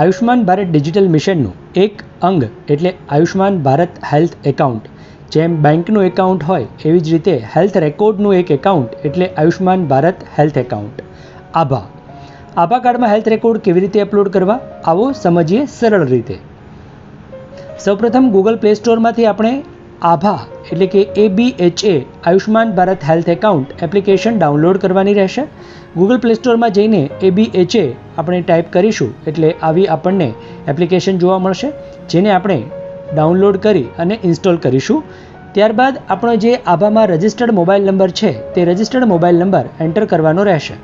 Ayushman Bharat digital મિશનનું એક અંગ એટલે આયુષ્માન ભારત હેલ્થ એકાઉન્ટ. જેમ બેંકનું એકાઉન્ટ હોય, એવી જ રીતે હેલ્થ રેકોર્ડનું એક એકાઉન્ટ એટલે આયુષ્માન ભારત હેલ્થ એકાઉન્ટ. આભા. આભા કાર્ડમાં હેલ્થ રેકોર્ડ કેવી રીતે અપલોડ કરવા? આવો સમજીએ સરળ રીતે. સૌપ્રથમ ગૂગલ પ્લે સ્ટોરમાંથી આપણે આભા એટલે કે A B H A Ayushman Bharat health account application download કરવાની રહેશે. ગૂગલ પ્લે સ્ટોરમાં જઈને એ બી એચ એ આપણે ટાઈપ કરીશું એટલે આવી આપણને એપ્લિકેશન જોવા મળશે, જેને આપણે ડાઉનલોડ કરી અને ઇન્સ્ટોલ કરીશું. ત્યારબાદ આપણો જે આભામાં રજિસ્ટર્ડ મોબાઈલ નંબર છે, તે રજિસ્ટર્ડ મોબાઈલ નંબર એન્ટર કરવાનો રહેશે.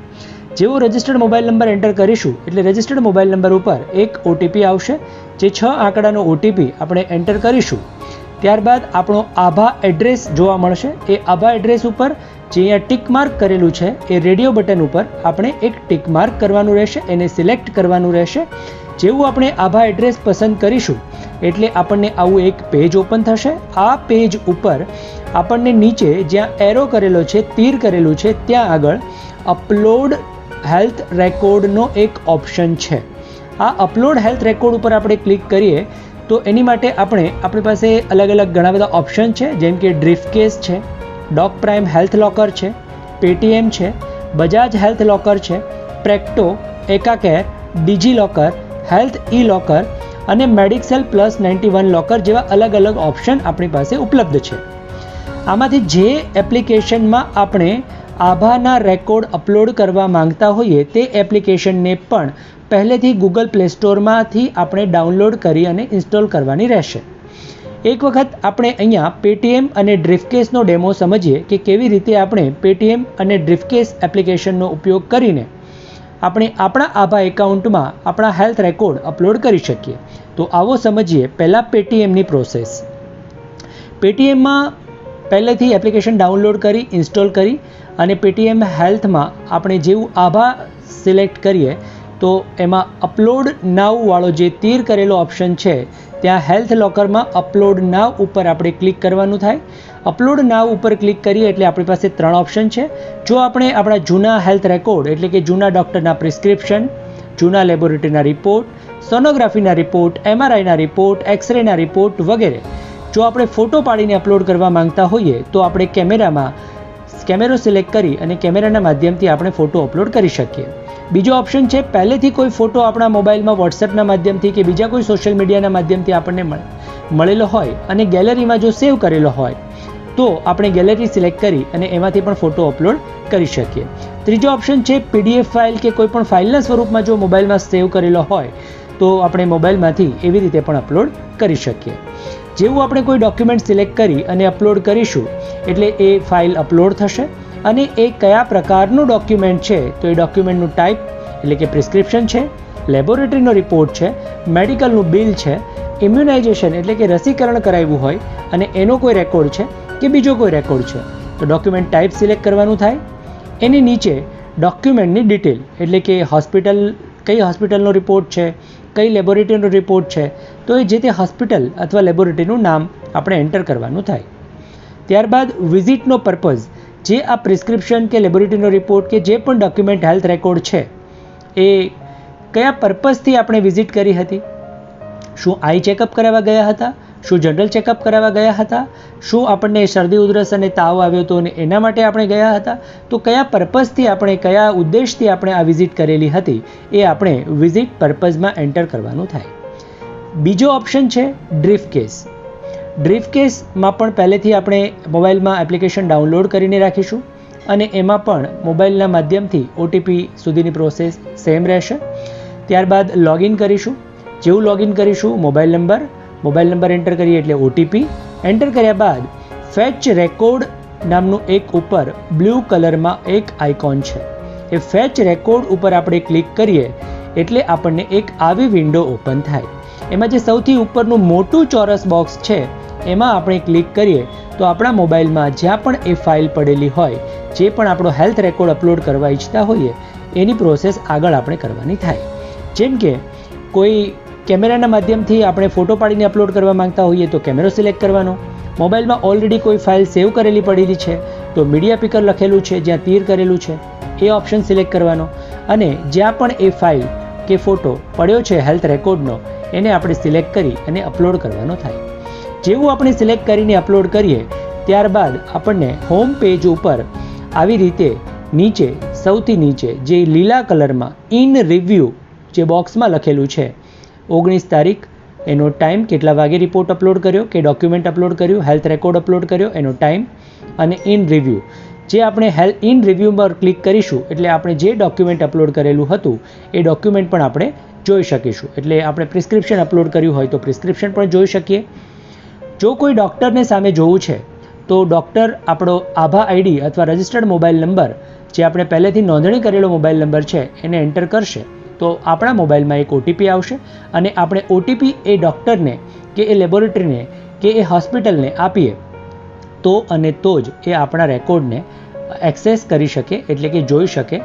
જેવો રજિસ્ટર્ડ મોબાઈલ નંબર એન્ટર કરીશું, એટલે રજિસ્ટર્ડ મોબાઈલ નંબર ઉપર એક ઓટીપી આવશે, જે છ આંકડાનો ઓટીપી આપણે એન્ટર કરીશું. ત્યારબાદ આપણો આભા એડ્રેસ જોવા મળશે. એ આભા એડ્રેસ ઉપર જે અહીંયા ટિક માર્ક કરેલું છે, એ રેડિયો બટન ઉપર આપણે એક ટિક માર્ક કરવાનું રહેશે, એને સિલેક્ટ કરવાનું રહેશે. જેવું આપણે આભા એડ્રેસ પસંદ કરીશું, એટલે આપણને આવું એક પેજ ઓપન થશે. આ પેજ ઉપર આપણને નીચે જ્યાં એરો કરેલો છે, તીર કરેલું છે, ત્યાં આગળ અપલોડ હેલ્થ રેકોર્ડનો એક ઓપ્શન છે. આ અપલોડ હેલ્થ રેકોર્ડ ઉપર આપણે ક્લિક કરીએ, તો એની માટે આપણે, આપણી પાસે અલગ અલગ ઘણા બધા ઓપ્શન છે, જેમ કે ડ્રીફ કેસ છે ડોગ પ્રાઇમ હેલ્થ લોકર છે, પેટીએમ છે, બજાજ હેલ્થ લોકર છે, Practo, Eka Care, DigiLocker, health e locker અને MediXcel plus ninety one locker જેવા અલગ અલગ ઓપ્શન આપણી પાસે ઉપલબ્ધ છે. આમાંથી જે એપ્લિકેશનમાં આપણે આભાના રેકોર્ડ અપલોડ કરવા માંગતા હોઈએ તે એપ્લિકેશનને પણ પહેલેથી ગૂગલ પ્લે સ્ટોરમાંથી આપણે ડાઉનલોડ કરી અને ઇન્સ્ટોલ કરવાની રહેશે. એક વખત આપણે અહીંયા પેટીએમ અને ડ્રીફકેસનો ડેમો સમજીએ કે કેવી રીતે આપણે પેટીએમ અને ડ્રીફકેસ એપ્લિકેશનનો ઉપયોગ કરીને આપણે આપણા આભા એકાઉન્ટમાં આપણા હેલ્થ રેકોર્ડ અપલોડ કરી શકીએ. તો આવો સમજીએ પહેલાં પેટીએમની પ્રોસેસ પેટીએમમાં પહેલેથી એપ્લિકેશન ડાઉનલોડ કરી ઇન્સ્ટોલ કરી અને પેટીએમ હેલ્થમાં આપણે જેવું આભા સિલેક્ટ કરીએ તો એમાં અપલોડ નાવવાળો જે તીર કરેલો ઓપ્શન છે ત્યાં હેલ્થ લોકરમાં અપલોડ નાવ ઉપર આપણે ક્લિક કરવાનું થાય. અપલોડ નાવ ઉપર ક્લિક કરીએ એટલે આપણી પાસે ત્રણ ઓપ્શન છે. જો આપણે આપણા જૂના હેલ્થ રેકોર્ડ એટલે કે જૂના ડૉક્ટરના પ્રિસ્ક્રિપ્શન જૂના લેબોરેટરીના રિપોર્ટ સોનોગ્રાફીના રિપોર્ટ એમઆરઆઈના રિપોર્ટ એક્સરેના રિપોર્ટ વગેરે, જો આપણે ફોટો પાડીને અપલોડ કરવા માંગતા હોઈએ, તો આપણે કેમેરામાં, કેમેરો સિલેક્ટ કરી અને કેમેરાના માધ્યમથી આપણે ફોટો અપલોડ કરી શકીએ. બીજો ઓપ્શન છે, પહેલેથી કોઈ ફોટો આપણા મોબાઈલમાં વોટ્સએપના માધ્યમથી કે બીજા કોઈ સોશિયલ મીડિયાના માધ્યમથી આપણને મળેલો હોય અને ગેલેરીમાં જો સેવ કરેલો હોય, તો આપણે ગેલેરી સિલેક્ટ કરી અને એમાંથી પણ ફોટો અપલોડ કરી શકીએ. ત્રીજો ઓપ્શન છે પીડીએફ ફાઇલ કે કોઈ પણ ફાઇલના સ્વરૂપમાં જો મોબાઈલમાં સેવ કરેલો હોય, તો આપણે મોબાઈલમાંથી એવી રીતે પણ અપલોડ કરી શકીએ. જેવું આપણે કોઈ ડોક્યુમેન્ટ સિલેક્ટ કરી અને અપલોડ કરીશું, એટલે એ ફાઇલ અપલોડ થશે. અને એ કયા પ્રકારનું ડોક્યુમેન્ટ છે? તો એ ડોક્યુમેન્ટનું ટાઈપ એટલે કે પ્રિસ્ક્રિપ્શન છે લેબોરેટરીનો રિપોર્ટ છે મેડિકલનું બિલ છે ઇમ્યુનાઇઝેશન એટલે કે રસીકરણ કરાવ્યું હોય અને એનો કોઈ રેકોર્ડ છે કે બીજો કોઈ રેકોર્ડ છે. તો ડોક્યુમેન્ટ ટાઈપ સિલેક્ટ કરવાનું થાય. એની નીચે ડોક્યુમેન્ટની ડિટેલ એટલે કે હોસ્પિટલ કઈ હોસ્પિટલનો રિપોર્ટ છે, કઈ લેબોરેટરીનો રિપોર્ટ છે, તો એ જે તે હોસ્પિટલ અથવા લેબોરેટરીનું નામ આપણે એન્ટર કરવાનું થાય. ત્યારબાદ વિઝિટનો પર્પઝ જે આ પ્રિસ્ક્રિપ્શન કે લેબોરેટરીનો રિપોર્ટ કે જે પણ ડોક્યુમેન્ટ હેલ્થ રેકોર્ડ છે, એ કયા પર્પઝથી આપણે વિઝિટ કરી હતી? શું આઈ ચેકઅપ કરાવવા ગયા હતા? શું જનરલ ચેકઅપ કરાવવા ગયા હતા? શું આપણને શરદી, ઉધરસ અને તાવ આવ્યો હતો અને એના માટે આપણે ગયા હતા? તો કયા પર્પઝથી આપણે, કયા ઉદ્દેશથી આપણે આ વિઝિટ કરેલી હતી, એ આપણે વિઝિટ પર્પઝમાં એન્ટર કરવાનું થાય. બીજો ઓપ્શન છે ડ્રીફ કેસ ડ્રીફ કેસમાં પણ પહેલેથી આપણે મોબાઈલમાં એપ્લિકેશન ડાઉનલોડ કરીને રાખીશું અને એમાં પણ મોબાઈલના માધ્યમથી ઓટીપી સુધીની પ્રોસેસ સેમ રહેશે. ત્યારબાદ લોગિન કરીશું. જેવું લોગિન કરીશું, mobile number mobile number enter કરીએ એટલે ઓટીપી એન્ટર કર્યા બાદ ફેચ રેકોર્ડ નામનું એક ઉપર બ્લુ કલરમાં એક આઇકોન છે. એ ફેચ રેકોર્ડ ઉપર આપણે ક્લિક કરીએ એટલે આપણને એક આવી વિન્ડો ઓપન થાય. એમાં જે સૌથી ઉપરનું મોટું ચોરસ બોક્સ છે એમાં આપણે ક્લિક કરીએ તો આપણા મોબાઈલમાં જ્યાં પણ એ ફાઇલ પડેલી હોય, જે પણ આપણો હેલ્થ રેકોર્ડ અપલોડ કરવા ઈચ્છતા હોઈએ, એની પ્રોસેસ આગળ આપણે કરવાની થાય. જેમ કે, કોઈ કેમેરાના માધ્યમથી આપણે ફોટો પાડીને અપલોડ કરવા માંગતા હોઈએ તો કેમેરો સિલેક્ટ કરવાનો. મોબાઈલમાં ઓલરેડી કોઈ ફાઇલ સેવ કરેલી પડેલી છે, તો મીડિયા પિકર લખેલું છે, જ્યાં તીર કરેલું છે, એ ઓપ્શન સિલેક્ટ કરવાનો. અને જ્યાં પણ એ ફાઇલ કે ફોટો પડ્યો છે હેલ્થ રેકોર્ડનો એને આપણે સિલેક્ટ કરી અને અપલોડ કરવાનો થાય. જેવું આપણે સિલેક્ટ કરીને અપલોડ કરીએ, ત્યારબાદ આપણને હોમ પેજ ઉપર આવી રીતે નીચે, સૌથી નીચે જે લીલા કલરમાં ઇન રિવ્યૂ જે બોક્સમાં લખેલું છે, ઓગણીસ તારીખ, એનો ટાઈમ કેટલા વાગે રિપોર્ટ અપલોડ કર્યો, કે ડોક્યુમેન્ટ અપલોડ કર્યું હેલ્થ રેકોર્ડ અપલોડ કર્યો, એનો ટાઈમ અને ઇન રિવ્યૂ જે આપણે હેલ્થ ઇન રિવ્યૂ પર ક્લિક કરીશું, એટલે આપણે જે ડોક્યુમેન્ટ અપલોડ કરેલું હતું, એ ડોક્યુમેન્ટ પણ આપણે જોઈ શકીશું. એટલે આપણે પ્રિસ્ક્રિપ્શન અપલોડ કર્યું હોય તો પ્રિસ્ક્રિપ્શન પણ જોઈ શકીએ. જો કોઈ ડૉક્ટરને સામે જોવું છે, તો ડૉક્ટર આપણો આભા આઈડી અથવા રજિસ્ટર્ડ મોબાઈલ નંબર, જે આપણે પહેલેથી નોંધણી કરેલો મોબાઈલ નંબર છે, એને એન્ટર કરશે. તો આપણા મોબાઈલમાં એક ઓટીપી આવશે અને આપણે ઓટીપી એ ડૉક્ટરને કે એ લેબોરેટરીને કે એ હોસ્પિટલને આપીએ. તો અને તો જ એ આપણા રેકોર્ડને એક્સેસ કરી શકે, એટલે કે જોઈ શકે.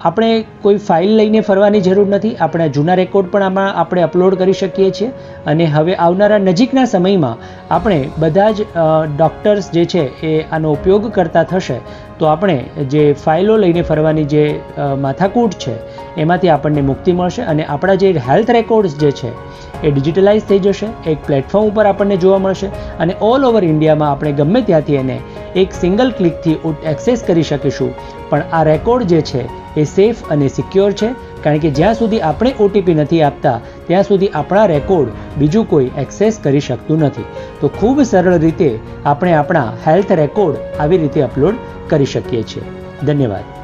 આપણે કોઈ ફાઇલ લઈને ફરવાની જરૂર નથી. આપણા જૂના રેકોર્ડ પણ આમાં આપણે અપલોડ કરી શકીએ છીએ. અને હવે આવનારા નજીકના સમયમાં આપણે બધા જ ડૉક્ટર્સ જે છે એ આનો ઉપયોગ કરતા થશે. તો આપણે જે ફાઇલો લઈને ફરવાની જે માથાકૂટ છે, એમાંથી આપણને મુક્તિ મળશે અને આપણા જે હેલ્થ રેકોર્ડ્સ જે છે એ ડિજિટલાઇઝ થઈ જશે. એક પ્લેટફોર્મ ઉપર આપણને જોવા મળશે અને ઓલ ઓવર ઇન્ડિયામાં આપણે ગમે ત્યાંથી એને એક સિંગલ ક્લિકથી એક્સેસ કરી શકીશું. પણ આ રેકોર્ડ જે છે એ સેફ અને સિક્યોર છે, કારણ કે જ્યાં સુધી આપણે ઓટીપી નથી આપતા, ત્યાં સુધી આપણા રેકોર્ડ બીજું કોઈ એક્સેસ કરી શકતું નથી. તો ખૂબ સરળ રીતે આપણે આપણા હેલ્થ રેકોર્ડ આવી રીતે અપલોડ કરી શકીએ છીએ. ધન્યવાદ.